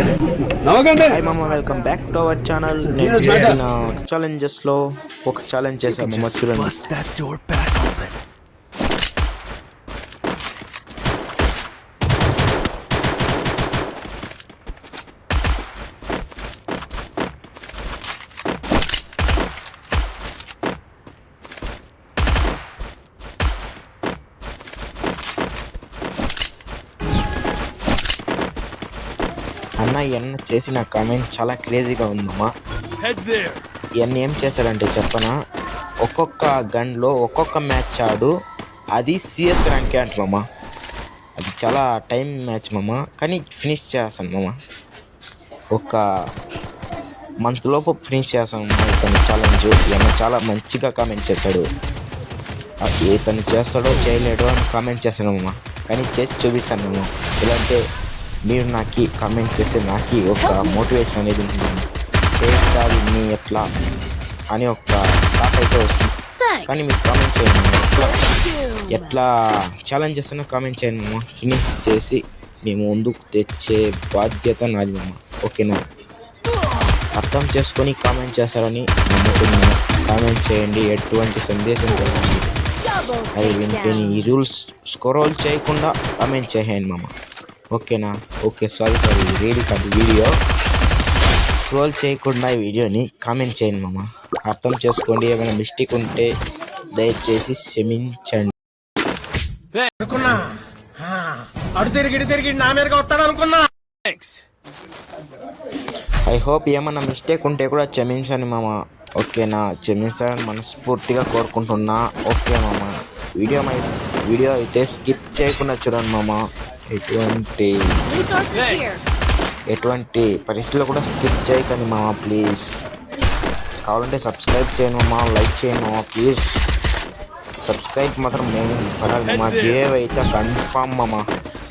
Hi మామ welcome back to our channel నేను ఛాలెంజెస్లో ఒక ఛాలెంజ్ చేశాను. చూడండి అన్న ఇవన్న చేసిన కామెంట్ చాలా క్రేజీగా ఉందమ్మా. ఇవన్న ఏం చేశారంటే చెప్పనా ఒక్కొక్క గన్లో ఒక్కొక్క మ్యాచ్ ఆడు అది సిఎస్ ర్యాంక్ అంటమ్మా అది చాలా టైం మ్యాచ్ మామ కానీ ఫినిష్ చేస్తాను మామ. ఒక మంత్ లోపు ఫినిష్ చేస్తాను ఇతను ఛాలెంజ్ ఈయన చాలా మంచిగా కామెంట్ చేశాడు. ఆ ఇతను చేస్తాడో చేయలేడో అని కామెంట్ చేశాను మామ. కానీ చేసి చూపిస్తాను మామ. ఇలాంటి మీరు నాకు కామెంట్ చేస్తే నాకు ఒక మోటివేషన్ అనేది ఉంటుంది. చేయించాలి నీ ఎట్లా? అని ఒక థాట్ అయితే వస్తుంది. కానీ మీరు కామెంట్ చేయండి. ఎట్లా? ఎట్లా? ఛాలెంజ్ చేస్తున్నా కామెంట్ చేయండి మామ ఫినిష్ చేసి మేము ముందుకు తెచ్చే బాధ్యత నాది మామ ఓకేనా? అర్థం చేసుకొని కామెంట్ చేస్తారని నమ్ముతున్నాను. కామెంట్ చేయండి ఎటువంటి సందేశం అది వింటేని ఈ రూల్స్ స్క్రోల్ చేయకుండా కామెంట్ చేయండి మామ. ఓకేనా? Okay sorry sorry. రీడ్ కాదు వీడియో. స్క్రోల్ చేయకుండా ఈ వీడియోని కామెంట్ చేయండి మామ. అర్థం చేసుకోండి ఏమైనా మిస్టేక్ ఉంటే దయచేసి క్షమించండి. అనుకున్నా? ఆ, అడు తిరిగి ఇటు తిరిగి నా మీదగా వస్తాడు అనుకున్నా? Thanks. ఐ హోప్ ఏమన్నా మిస్టేక్ ఉంటే కూడా క్షమించండి మామ. ఓకేనా? క్షమించాలని మనస్ఫూర్తిగా కోరుకుంటున్నా. ఓకే మామ. వీడియో వీడియో అయితే స్కిప్ చేయకుండా చూడండి మామ. ఎటువంటి. ఎటువంటి పరిస్థితుల్లో కూడా స్కిప్ చేయకండి మామ ప్లీజ్ కావాలంటే సబ్స్క్రైబ్ చేయండి మామ లైక్ చేయండి మామ ప్లీజ్ సబ్స్క్రైబ్ మాత్రం మేము. పడాలి మా గేవ్ అయితే కన్ఫామ్ మామ.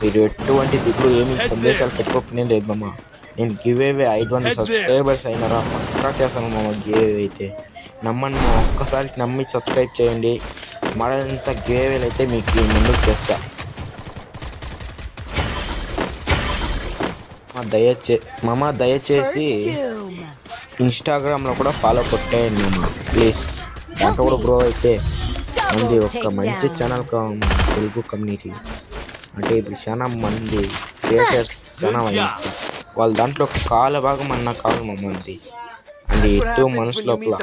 మీరు ఎటువంటి దిగులు ఏమి సందేశాలు పెట్టుకోకనే లేదు మామ. నేను గివ్ అవే ఐదు వందల సబ్స్క్రైబర్స్ అయినారా పక్కా చేస్తాను మామ గివ్ అయితే. నమ్మండి మా ఒక్కసారి నమ్మి సబ్స్క్రైబ్ చేయండి. మరింత గివ్ అవేలు అయితే మీకు ముందుకు చేస్తా. దయచే మామ దయచేసి ఇన్స్టాగ్రామ్లో కూడా ఫాలో కొట్టేయండి మామ ప్లీజ్ దాంట్లో కూడా గ్రో అయితే మంది ఒక మంచి ఛానల్ తెలుగు కమ్యూనిటీ అంటే ఇప్పుడు చాలా మంది క్రియేటర్స్ చాలా మంది. వాళ్ళ దాంట్లో కాల భాగం అన్న కావాలి మమ్మంది అండ్ ఎటు మనసు లోపల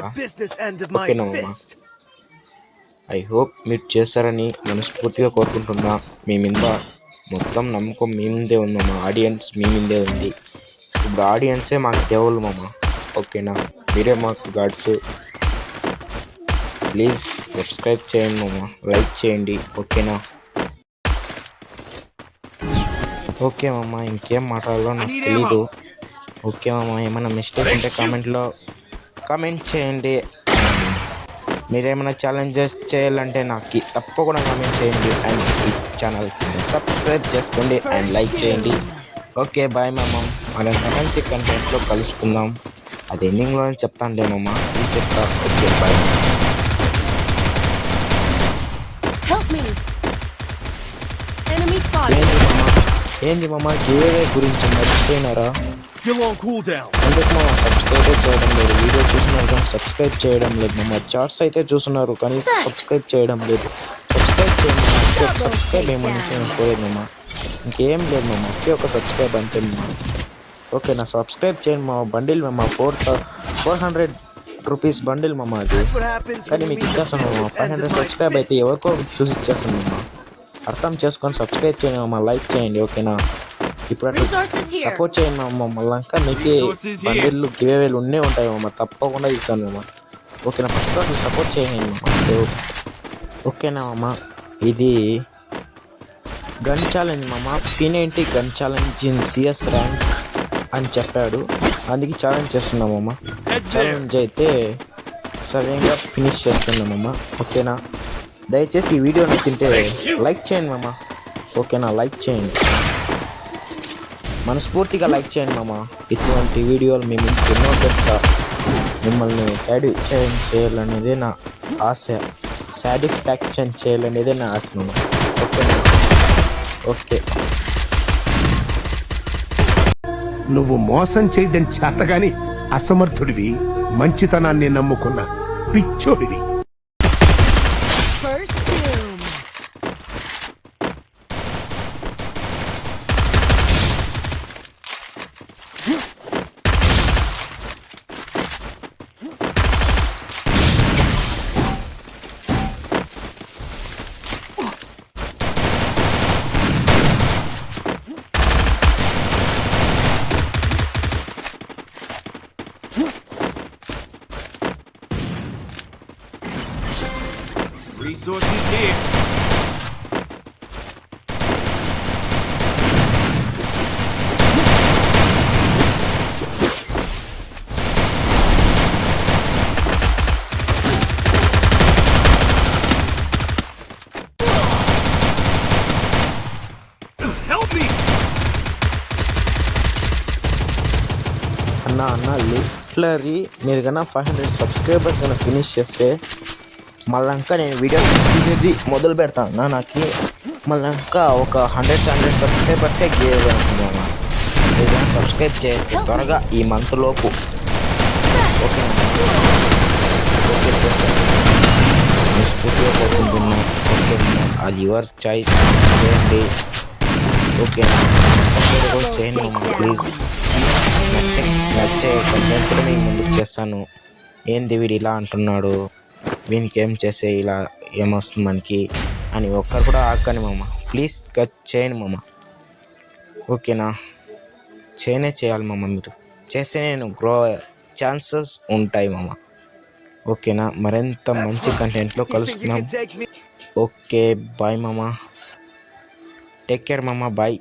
no, mama. ఐ హోప్ మీరు చేస్తారని మనస్ఫూర్తిగా కోరుకుంటున్నా. మీ మీద మొత్తం నమ్మకం మీ మీదే ఉంది మా ఆడియన్స్ మీ మీదే ఉంది. ఇప్పుడు ఆడియన్సే మాకు దేవుళ్ళు మామ. ఓకేనా? మీరే మాకు గాడ్స్ ప్లీజ్ సబ్స్క్రైబ్ చేయండి మామ. లైక్ చేయండి. ఓకేనా? ఓకే మామ ఇంకేం మాట్లాడాలో నాకు తెలీదు. ఓకే మామ ఏమైనా మిస్టేక్ ఉంటే కామెంట్లో కామెంట్ చేయండి. మీరేమైనా ఛాలెంజెస్ చేయాలంటే నాకు తప్పకుండా కామెంట్ చేయండి. అండ్ ఈ ఛానల్ సబ్స్క్రైబ్ చేసుకోండి అండ్ లైక్ చేయండి. ఓకే బాయ్ మామ మరింత మంచి కంటెంట్లో కలుసుకుందాం. అది ఎండింగ్లో చెప్తానులే మామ ఇది చెప్తా. Okay bye spotted. ఏంది మామ ఏంది మామ గేవే గురించి మర్చిపోయినారా. అందుకు మా సబ్స్క్రైబ్ చేయడం లేదు. వీడియో కానీ సబ్స్క్రైబ్ చేయడం లేదు. మా చార్ట్స్ అయితే చూస్తున్నారు కానీ సబ్స్క్రైబ్ చేయడం లేదు. సబ్స్క్రైబ్ చేయండి. మా సబ్స్క్రైబ్ ఏమని చేయలేదు మమ్మ ఇంకేం లేదు మమ్మ ఒకే ఒక సబ్స్క్రైబ్ అంతే మమ్మ ఓకే నా సబ్స్క్రైబ్ చేయండి మా బండిల్ మమ్మ four four hundred rupees bundle మమ్మ అది. కానీ మీకు ఇచ్చేస్తాను మమ్మ business ఫైవ్ హండ్రెడ్ సబ్స్క్రైబ్ అయితే? ఎవరికో చూసి ఇచ్చేస్తాను మమ్మ అర్థం చేసుకొని సబ్స్క్రైబ్ చేయండి మమ్మ లైక్ చేయండి ఓకేనా? ఇప్పుడు అట్లా. సపోర్ట్ చేయండి మమ్మ మళ్ళీ ఇంకా మీకు. బండిళ్ళు గివేవేలు ఉండే ఉంటాయి మమ్మ తప్పకుండా ఇస్తాను మమ్మ ఓకేనా? ఫస్ట్ సపోర్ట్ చేయండి మమ్మ ఓకేనా మమ్మ ఇది గన్ ఛాలెంజ్ మమ్మ పినేంటి gun challenge in CS rank అని చెప్పాడు. అందుకే ఛాలెంజ్ చేస్తున్నామమ్మ ఛాలెంజ్ అయితే సవ్యంగా ఫినిష్ చేస్తున్నామమ్మ ఓకేనా? దయచేసి ఈ వీడియో నచ్చింటే లైక్ చేయండి మామ. ఓకేనా? లైక్ చేయండి. మనస్ఫూర్తిగా లైక్ చేయండి మామ. ఇటువంటి వీడియోలు మేము ఎన్నో చేస్తా. మిమ్మల్ని సాటిస్ఫాక్షన్ చేయాలనేదే నా ఆశ. సాటిస్ఫాక్షన్ చేయాలనేదే నా ఆశ మామ ఓకేనా ఓకే. నువ్వు మోసం చేయడం చేతగాని అసమర్థుడివి మంచితనాన్ని నమ్ముకున్న పిచ్చోడివి. Resources here. అన్న అన్న లిటరీ మీరు కన్నా ఫైవ్ హండ్రెడ్ సబ్స్క్రైబర్స్ కన్నా ఫినిష్ చేస్తే మళ్ళీ ఇంకా నేను వీడియో తీసేది మొదలు పెడతాను నాకు మళ్ళీ ఇంకా ఒక హండ్రెడ్ హండ్రెడ్ సబ్స్క్రైబర్స్కే గేవ్ అనుకున్నాను ఏదైనా సబ్స్క్రైబ్ చేస్తే త్వరగా ఈ మంత్ లోపు. ఓకే ఓకే చేస్తాను నేను స్కూటీలో పోతుంటున్నా ఓకే అది యువర్ చాయిస్ చేయండి. ఓకే సబ్స్క్రైబ్ చేయండి ప్లీజ్ నచ్చే నచ్చే కంటెంట్ కూడా మీకు ముందుకు చేస్తాను. ఏంది వీడు ఇలా అంటున్నాడు? వీనికి ఏం చేస్తే ఇలా ఏమొస్తుంది మనకి అని ఒక్కరు కూడా ఆగని మామ. ప్లీజ్ చేయండి మామ. ఓకేనా? చేయనే చేయాలి మామ మీరు చేస్తే నేను గ్రో ఛాన్సెస్ ఉంటాయి మామ. ఓకేనా? మరింత మంచి కంటెంట్లో కలుసుకున్నాం? ఓకే బాయ్ మామ. టేక్ కేర్ మామ బాయ్.